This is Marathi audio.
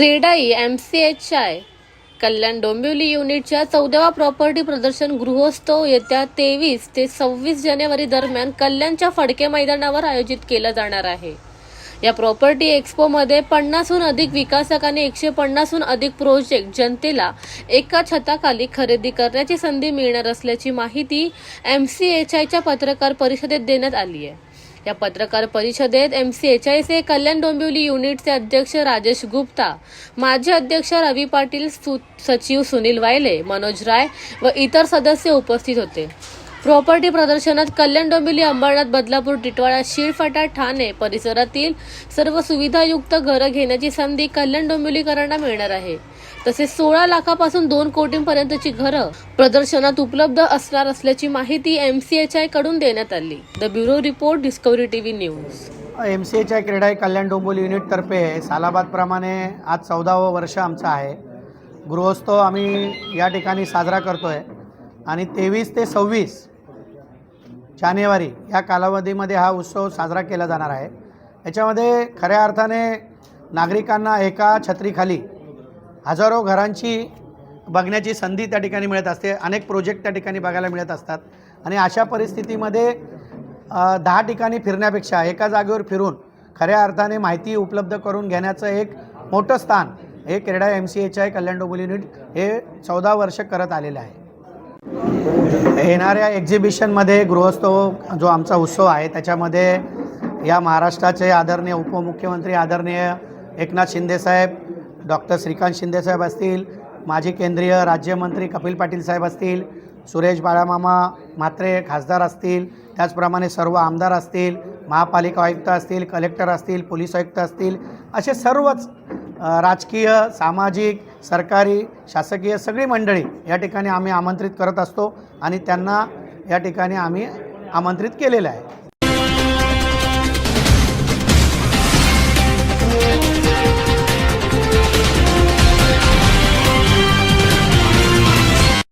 CREDAI M C H I Kalyan Dombivli युनिटच्या चौदावा प्रॉपर्टी प्रदर्शन गृहोत्सव येत्या तेवीस ते सव्वीस जानेवारी दरम्यान कल्याणच्या फडके मैदानावर आयोजित केला जाणार आहे. या प्रॉपर्टी एक्स्पोमध्ये पन्नासहून अधिक विकासक आणि एकशे पन्नासहून अधिक प्रोजेक्ट जनतेला एका छताखाली खरेदी करण्याची संधी मिळणार असल्याची माहिती एम सी एच आयच्या पत्रकार परिषदेत देण्यात आली आहे. या पत्रकार परिषदेत एम सी एच आयचे कल्याण डोंबिवली युनिटचे अध्यक्ष राजेश गुप्ता माजी अध्यक्ष रवी पाटील सु सचिव सुनील वायले मनोज राय व इतर सदस्य उपस्थित होते. प्रॉपर्टी प्रदर्शनात कल्याण डोंबिवली अंबरनाथ बदलापूर टिटवाळा शिळफाटा ठाणे परिसरातील सर्व सुविधायुक्त घरं घेण्याची संधी कल्याण डोंबिवलीकरांना मिळणार आहे. तसेच सोळा लाखापासून दोन कोटींपर्यंतची घरं प्रदर्शनात उपलब्ध असणार असल्याची माहिती एम सी एच आयकडून देण्यात आली. The bureau report Discovery TV news. M C H I CREDAI Kalyan Dombivli युनिटतर्फे सालाबादप्रमाणे आज चौदावं वर्ष आमचं आहे. गृहोत्सव आम्ही या ठिकाणी साजरा करतो आहे आणि तेवीस ते सव्वीस जानेवारी या कालावधीमध्ये हा उत्सव साजरा केला जाणार आहे. याच्यामध्ये खऱ्या अर्थाने नागरिकांना एका छत्रीखाली हजारो घरांची बघण्याची संधी त्या ठिकाणी मिळत असते. अनेक प्रोजेक्ट त्या ठिकाणी बघायला मिळत असतात. आणि अशा परिस्थितीमध्ये दहा ठिकाणी फिरण्यापेक्षा एका जागेवर फिरून खऱ्या अर्थाने माहिती उपलब्ध करून घेण्याचं एक मोठं स्थान हे CREDAI M C H I Kalyan Dombivli unit हे चौदा वर्ष करत आलेलं आहे. येणाऱ्या एक्झिबिशनमध्ये गृहोत्सव जो आमचा उत्सव आहे त्याच्यामध्ये या महाराष्ट्राचे आदरणीय उपमुख्यमंत्री आदरणीय एकनाथ शिंदेसाहेब डॉक्टर श्रीकांत शिंदेसाहेब असतील माजी केंद्रीय राज्यमंत्री कपिल पाटील साहेब असतील सुरेश बाळामामा म्हात्रे खासदार असतील त्याचप्रमाणे सर्व आमदार असतील महापालिका आयुक्त असतील कलेक्टर असतील पोलीस आयुक्त असतील असे सर्वच राजकीय सामाजिक सरकारी शासकीय सगळी मंडळी या ठिकाणी आम्ही आमंत्रित करत असतो आणि त्यांना या ठिकाणी आम्ही आमंत्रित केलेलं आहे.